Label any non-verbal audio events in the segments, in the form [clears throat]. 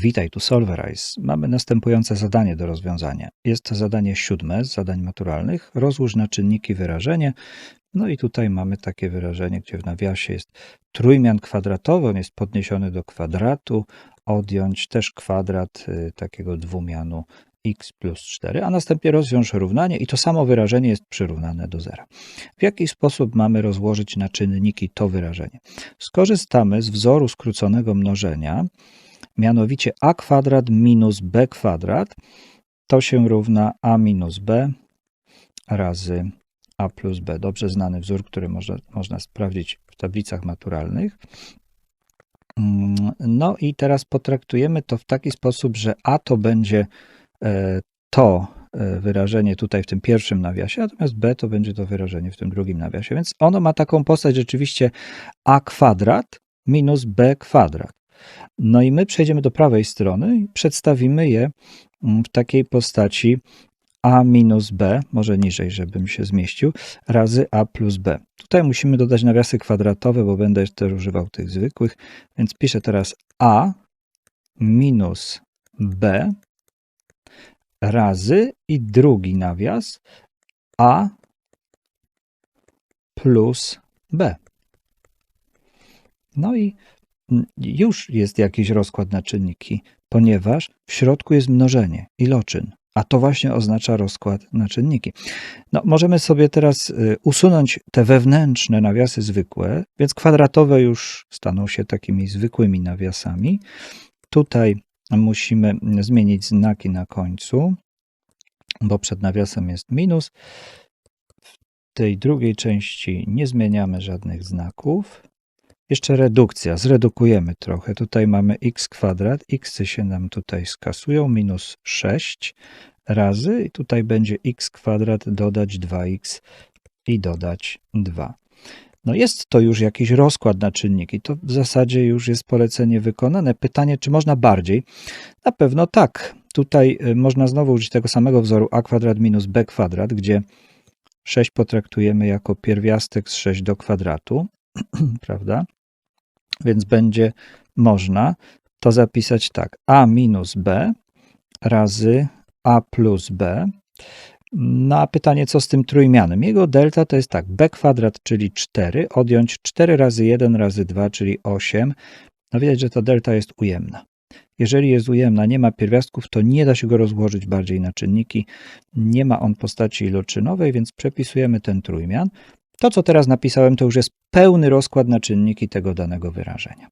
Witaj, tu Solverize. Mamy następujące zadanie do rozwiązania. Jest to zadanie siódme z zadań maturalnych. Rozłóż na czynniki wyrażenie. No i tutaj mamy takie wyrażenie, gdzie w nawiasie jest trójmian kwadratowy, on jest podniesiony do kwadratu. Odjąć też kwadrat y, takiego dwumianu x plus 4, a następnie rozwiąż równanie i to samo wyrażenie jest przyrównane do zera. W jaki sposób mamy rozłożyć na czynniki to wyrażenie? Skorzystamy z wzoru skróconego mnożenia, mianowicie a kwadrat minus b kwadrat to się równa a minus b razy a plus b. Dobrze znany wzór, który można, można sprawdzić w tablicach maturalnych. Mm, no i teraz potraktujemy to w taki sposób, że a to będzie e, to e, wyrażenie tutaj w tym pierwszym nawiasie, natomiast b to będzie to wyrażenie w tym drugim nawiasie. Więc ono ma taką postać rzeczywiście a kwadrat minus b kwadrat. No i my przejdziemy do prawej strony i przedstawimy je mm, w takiej postaci a minus b, może niżej, żebym się zmieścił, razy a plus b. Tutaj musimy dodać nawiasy kwadratowe, bo będę też używał tych zwykłych, więc piszę teraz a minus b razy i drugi nawias a plus b. No i już jest jakiś rozkład na czynniki, ponieważ w środku jest mnożenie, iloczyn, a to właśnie oznacza rozkład na czynniki. No, możemy sobie teraz y, usunąć te wewnętrzne nawiasy zwykłe, więc kwadratowe już staną się takimi zwykłymi nawiasami. Tutaj musimy zmienić znaki na końcu, bo przed nawiasem jest minus. W tej drugiej części nie zmieniamy żadnych znaków. Jeszcze redukcja, zredukujemy trochę. Tutaj mamy x kwadrat, x się nam tutaj skasują, minus 6 razy i tutaj będzie x kwadrat dodać 2x i dodać 2. No jest to już jakiś rozkład na czynniki. To w zasadzie już jest polecenie wykonane. Pytanie, czy można bardziej? Na pewno tak. Tutaj y, można znowu użyć tego samego wzoru a kwadrat minus b kwadrat, gdzie 6 potraktujemy jako pierwiastek z 6 do kwadratu, [clears throat] prawda? Więc będzie można to zapisać tak. a minus b razy a plus b. No a pytanie, co z tym trójmianem? Jego delta to jest tak, b kwadrat, czyli 4, odjąć 4 razy 1 razy 2, czyli 8. No widać, że ta delta jest ujemna. Jeżeli jest ujemna, nie ma pierwiastków, to nie da się go rozłożyć bardziej na czynniki. Nie ma on postaci iloczynowej, więc przepisujemy ten trójmian. To, co teraz napisałem, to już jest pełny rozkład na czynniki tego danego wyrażenia.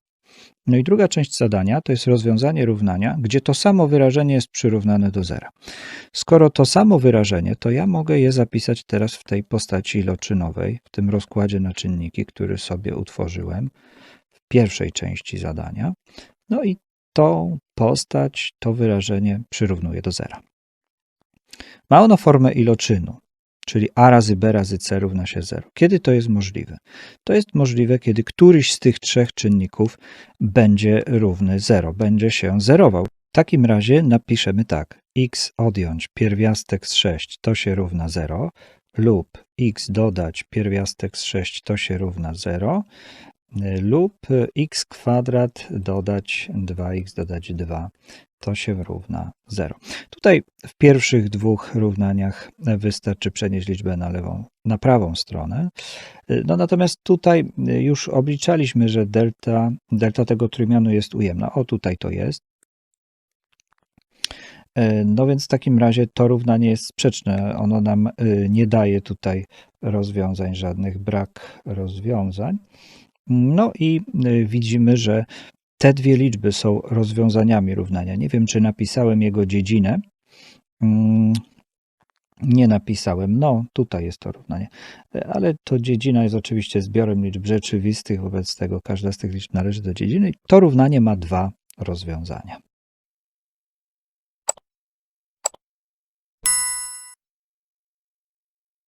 No i druga część zadania to jest rozwiązanie równania, gdzie to samo wyrażenie jest przyrównane do zera. Skoro to samo wyrażenie, to ja mogę je zapisać teraz w tej postaci iloczynowej, w tym rozkładzie na czynniki, który sobie utworzyłem w pierwszej części zadania. No i tą postać, to wyrażenie przyrównuję do zera. Ma ono formę iloczynu czyli a razy b razy c równa się 0. Kiedy to jest możliwe? To jest możliwe, kiedy któryś z tych trzech czynników będzie równy 0, będzie się zerował. W takim razie napiszemy tak, x odjąć pierwiastek z 6 to się równa 0 lub x dodać pierwiastek z 6 to się równa 0 lub x kwadrat dodać 2x dodać 2 to się równa 0. Tutaj w pierwszych dwóch równaniach wystarczy przenieść liczbę na lewą, na prawą stronę. No natomiast tutaj już obliczaliśmy, że delta, delta tego trójmianu jest ujemna. O, tutaj to jest. No więc w takim razie to równanie jest sprzeczne. Ono nam y, nie daje tutaj rozwiązań żadnych, brak rozwiązań. No i y, widzimy, że te dwie liczby są rozwiązaniami równania. Nie wiem, czy napisałem jego dziedzinę. Mm, nie napisałem. No, tutaj jest to równanie. Ale to dziedzina jest oczywiście zbiorem liczb rzeczywistych, wobec tego każda z tych liczb należy do dziedziny. To równanie ma dwa rozwiązania.